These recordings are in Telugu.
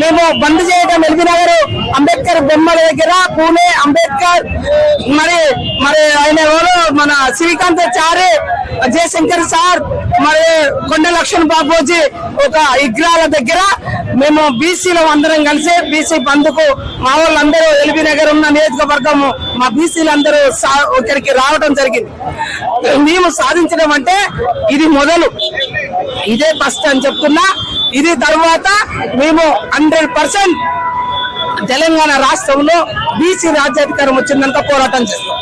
మేము బంద్ చేయడం ఎల్బీ నగర్ అంబేద్కర్ బొమ్మల దగ్గర పూణే అంబేద్కర్ మరి మరి ఆయన ఎవరు? మన శ్రీకాంత్ చారి జయశంకర్ సార్ మరి కొండ లక్ష్మణ్ బాబోజీ ఒక విగ్రహాల దగ్గర మేము బీసీలో అందరం కలిసి బీసీ బంధుకు మా వాళ్ళందరూ ఎల్బీ నగర్ ఉన్న నియోజకవర్గం మా బీసీలు అందరూ సా- ఇక్కడికి రావడం జరిగింది. మేము సాధించడం అంటే ఇది మొదలు. ఇదే ఫస్ట్ అని చెప్తున్నా. ఇది తర్వాత మేము హండ్రెడ్ పర్సెంట్ తెలంగాణ రాష్ట్రంలో బీసీ రాజ్యాధికారం వచ్చిందంత పోరాటం చేస్తాం.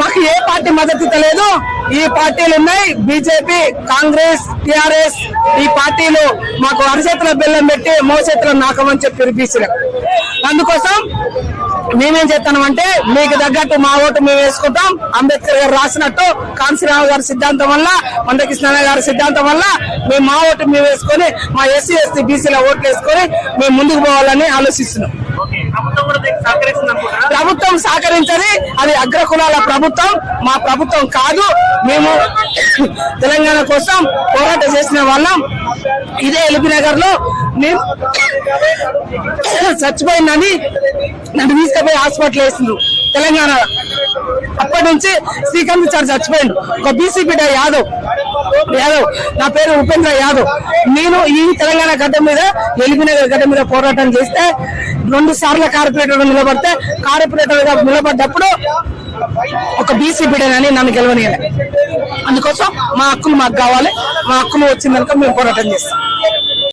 మాకు ఏ పార్టీ మద్దతు తెలియదు. ఈ పార్టీలు ఉన్నాయి. బీజేపీ కాంగ్రెస్ టిఆర్ఎస్ ఈ పార్టీలు మాకు అరచేతుల బెల్లం పెట్టి మోచేతుల నాకమని చెప్పారు బీసీలకు అందుకోసం మేమేం చేస్తాం అంటే మీకు తగ్గట్టు మా ఓటు మేము వేసుకుంటాం. అంబేద్కర్ గారు రాసినట్టు కాంశీరావు గారి సిద్ధాంతం వల్ల మందకృష్ణ గారి సిద్ధాంతం వల్ల మేము మా ఓటు మేము వేసుకొని మా ఎస్సీ ఎస్టీ బీసీల ఓట్లు వేసుకొని మేము ముందుకు పోవాలని ఆలోచిస్తున్నాం. ప్రభుత్వం సహకరించని అది అగ్రకులాల ప్రభుత్వం మా ప్రభుత్వం కాదు. మేము తెలంగాణ కోసం పోరాటం చేసిన వాళ్ళం. ఇదే ఎల్బీ నగర్లో నేను చచ్చిపోయిందని నన్ను తీసుకుపోయి హాస్పిటల్ వేసిండ్రు. తెలంగాణ. అప్పటి నుంచి శ్రీకాంత్ సార్ చచ్చిపోయిండు. ఒక బీసీ బిడ్డ యాదవ్. యాదవ్. నా పేరు ఉపేంద్ర యాదవ్. నేను ఈ తెలంగాణ గడ్డ మీద ఎలిమినగర్ గడ్డ మీద పోరాటం చేస్తే రెండు సార్లు కార్పొరేటర్ నిలబడితే కార్పొరేటర్గా నిలబడ్డప్పుడు ఒక బీసీ బిడ్డనని నన్ను గెలవనీయలే అందుకోసం మా హక్కులు మాకు కావాలి. మా హక్కులు వచ్చిందనుక మేము పోరాటం చేస్తాం.